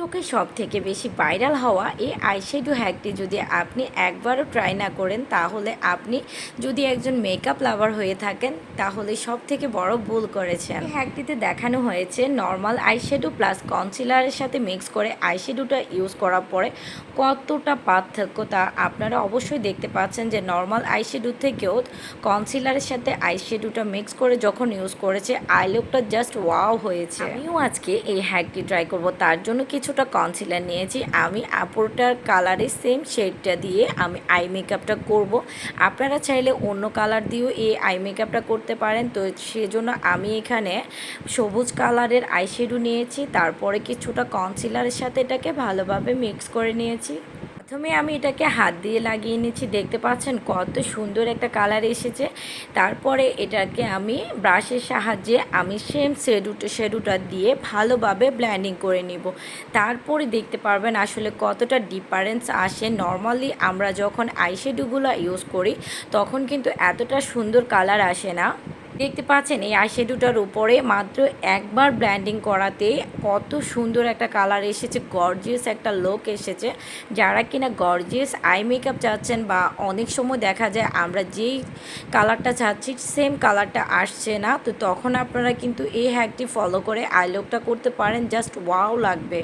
টিকটকে সব থেকে বেশি ভাইরাল হওয়া এই আইশ্যাডো হ্যাকটি যদি আপনি একবারও ট্রাই না করেন, তাহলে আপনি যদি একজন মেকআপ লাভার হয়ে থাকেন, তাহলে সব থেকে বড় ভুল করেছেন। হ্যাকটিতে দেখানো হয়েছে নর্মাল আইশ্যাডো প্লাস কনসিলারের সাথে মিক্স করে আইশ্যাডোটা ইউজ করার পরে কতটা পার্থক্য তা আপনারা অবশ্যই দেখতে পাচ্ছেন যে নর্মাল আইশ্যাডো থেকেও কনসিলারের সাথে আইশ্যাডোটা মিক্স করে যখন ইউজ করেছে আই লুকটা জাস্ট ওয়াও হয়েছে। আমিও আজকে এই হ্যাকটি ট্রাই করব, তার জন্য কিছুটা কনসিলার নিয়েছি। আমি আপুরটার কালারে সেম শেডটা দিয়ে আমি আই মেকআপটা করব। আপনারা চাইলে অন্য কালার দিয়েও এই আই মেকআপটা করতে পারেন। তো সেজন্য আমি এখানে সবুজ কালারের আইশ্যাডো নিয়েছি। তারপরে কিছুটা কনসিলারের সাথে এটাকে ভালোভাবে মিক্স করে নিয়েছি। প্রথমে আমি এটাকে হাত দিয়ে লাগিয়ে নিয়েছি দেখতে পাচ্ছেন কত সুন্দর একটা কালার এসেছে। তারপরে এটাকে আমি ব্রাশের সাহায্যে আমি সেম শেডুটা শেডুটা দিয়ে ভালোভাবে ব্ল্যান্ডিং করে নিব। তারপরে দেখতে পারবেন আসলে কতটা ডিফারেন্স আসে। নর্মালি আমরা যখন আইশ্যাডোগুলো ইউজ করি, তখন কিন্তু এতটা সুন্দর কালার আসে না। দেখতে পাচ্ছেন, এই আইশ্যাডোটার উপরে মাত্র একবার ব্ল্যান্ডিং করাতে কত সুন্দর একটা কালার এসেছে, গর্জিয়াস একটা লোক এসেছে। যারা কিনা গর্জিয়াস আই মেকআপ চাচ্ছেন বা অনেক সময় দেখা যায় আমরা যেই কালারটা চাচ্ছি সেম কালারটা আসছে না, তো তখন আপনারা কিন্তু এই হ্যাকটি ফলো করে আই লুকটা করতে পারেন জাস্ট ওয়াও লাগবে।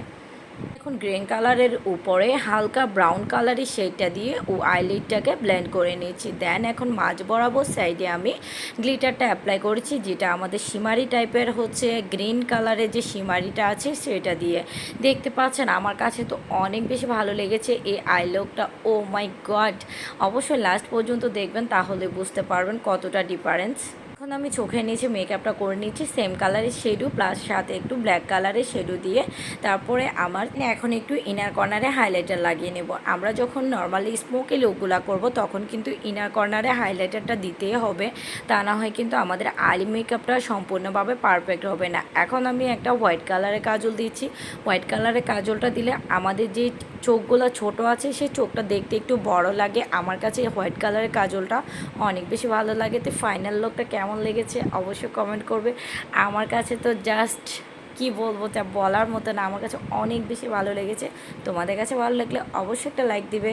এখন গ্রিন কালারের উপরে হালকা ব্রাউন কালারের শেডটা দিয়ে ও আইলিডটাকে ব্লেন্ড করে নিয়েছি। দেন এখন মাঝ বরাবর সাইডে আমি গ্লিটারটা অ্যাপ্লাই করেছি, যেটা আমাদের সিমারি টাইপের হচ্ছে গ্রিন কালারের যে সিমারিটা আছে সেটা দিয়ে। দেখতে পাচ্ছেন, আমার কাছে তো অনেক বেশি ভালো লেগেছে এই আই লুকটা। ও মাই গড! অবশ্যই লাস্ট পর্যন্ত দেখবেন, তাহলে বুঝতে পারবেন কতটা ডিফারেন্স। এখন আমি চোখের নিচে মেকআপটা করে নিচ্ছি সেম কালারের শেডু প্লাস সাথে একটু ব্ল্যাক কালারের শেডু দিয়ে তারপরে আমার এখন একটু ইনার কর্নারে হাইলাইটার লাগিয়ে নেব। আমরা যখন নর্মালি স্মোকি লুকগুলা করব, তখন কিন্তু ইনার কর্নারে হাইলাইটারটা দিতেই হবে, তা না হয় কিন্তু আমাদের আলি মেকআপটা সম্পূর্ণভাবে পারফেক্ট হবে না। এখন আমি একটা হোয়াইট কালারের কাজল দিচ্ছি। হোয়াইট কালারের কাজলটা দিলে আমাদের যে চোখগুলো ছোট আছে, সেই চোখটা দেখতে একটু বড় লাগে। আমার কাছে হোয়াইট কালারের কাজলটা অনেক বেশি ভালো লাগে। তো ফাইনাল লুকটা কেমন লেগেছে অবশ্যই কমেন্ট করবে। আমার কাছে তো জাস্ট কি বলব, তা বলার মতো না। আমার কাছে অনেক বেশি ভালো লেগেছে। তোমাদের কাছে ভালো লাগলে অবশ্যই একটা লাইক দিবে।